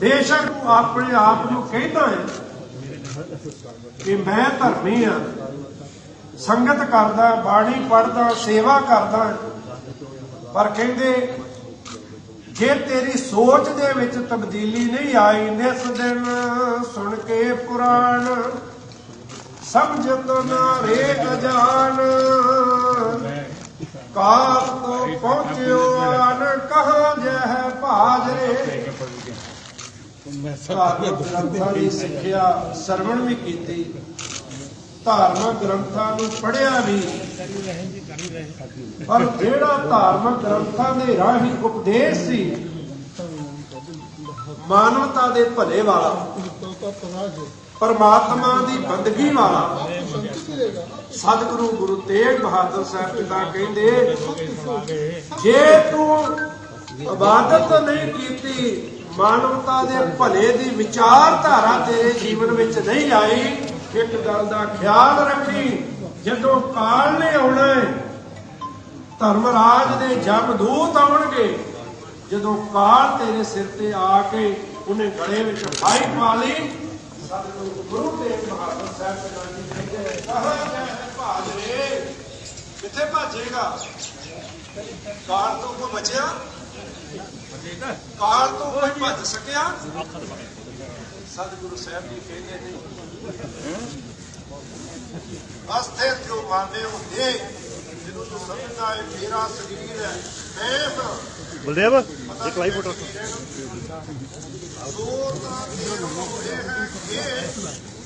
ਬੇਸ਼ੱਕ ਤੂੰ ਆਪਣੇ ਆਪ ਨੂੰ ਕਹਿੰਦਾ ਹੈ ਕਿ ਮੈਂ ਧਰਮੀ ਆ ਸੰਗਤ ਕਰਦਾ ਬਾਣੀ ਪੜਦਾ ਸੇਵਾ ਕਰਦਾ ਪਰ ਕਹਿੰਦੇ ਜੇ ਤੇਰੀ ਸੋਚ ਦੇ ਵਿੱਚ ਤਬਦੀਲੀ ਨਹੀਂ ਆਈ ਨਿਸ ਦਿਨ ਸੁਣ ਕੇ ਪੁਰਾਣ ਸਮਝਤ ਨਾ ਰੇ ਅਜਾਨ। ਕਾਲ ਤੋਂ ਪਹੁੰਚਿਓ ਅਨ ਕਹਾਂ ਜਹ ਭਾਜਰੇ ਧਾਰਮਿਕ ਗ੍ਰੰਥਾਂ ਦੀ ਸਿੱਖਿਆ ਸਰਵਣ ਵੀ ਕੀਤੀ, ਧਾਰਮਿਕ ਗ੍ਰੰਥਾਂ ਨੂੰ ਪੜ੍ਹਿਆ ਵੀ। ਪਰ ਜਿਹੜਾ ਧਾਰਮਿਕ ਗ੍ਰੰਥਾਂ ਦੇ ਰਾਹੀਂ ਉਪਦੇਸ਼ ਸੀ, ਮਾਨਵਤਾ ਦੇ ਭਲੇ ਵਾਲਾ, ਪਰਮਾਤਮਾ ਦੀ ਬੰਦਗੀ ਵਾਲਾ, ਸਤਿਗੁਰੂ ਗੁਰੂ ਤੇਗ ਬਹਾਦਰ ਸਾਹਿਬ ਪਿਤਾ ਕਹਿੰਦੇ, ਜੇ ਤੂੰ ਇਬਾਦਤ ਨਹੀਂ ਕੀਤੀ, ਮਾਨਵਤਾ ਦੇ ਭਲੇ ਦੀ ਵਿਚਾਰਧਾਰਾ ਤੇਰੇ ਜੀਵਨ ਵਿੱਚ ਨਹੀਂ ਆਈ। ਇੱਕ ਗੱਲ ਦਾ ਖਿਆਲ ਰੱਖੀ, ਜਦੋਂ ਕਾਲ ਨੇ ਆਉਣਾ ਹੈ, ਧਰਮਰਾਜ ਦੇ ਜਮਦੂਤ ਆਉਣਗੇ। ਜਦੋਂ ਕਾਲ ਤੇਰੇ ਸਿਰ ਤੇ ਆ ਕੇ ਉਹਨੇ ਗਲੇ ਵਿੱਚ ਫਾਈ ਪਾ ਲਈ, ਸਤਿਗੁਰੂ ਗੁਰੂ ਤੇਗ ਬਹਾਦਰ ਸਾਹਿਬ ਪਿਤਾ ਜੀ ਕਹਿੰਦੇ ਕਹਾਂ ਜੈ ਭਾਜਰੇ ਕਿੱਥੇ ਭਾਜੇਗਾ? ਕਾਲ ਤੋਂ ਕੋਈ ਬਚਿਆ? ਕਾਲ ਤੋਂ ਕੋਈ ਭੱਜ ਸਕਿਆ? ਸਤਿਗੁਰੂ ਸਾਹਿਬ ਜੀ ਕਹਿੰਦੇ ਨੇ ਅਸਥੇ ਜੋ ਮਾਨੇ ਹੁੰਦੇ ਜਿਹਨੂੰ ਤੂੰ ਸਮਝਦਾ ਹੈ ਮੇਰਾ ਸਰੀਰ ਹੈ ਮੈਂ ਬਲਦੇਵ ਇੱਕ ਲਾਈਵ ਫੋਟੋ ਸੋਤਾ ਤੇਰੇ ਹੋਏ ਹੈ ਇਹ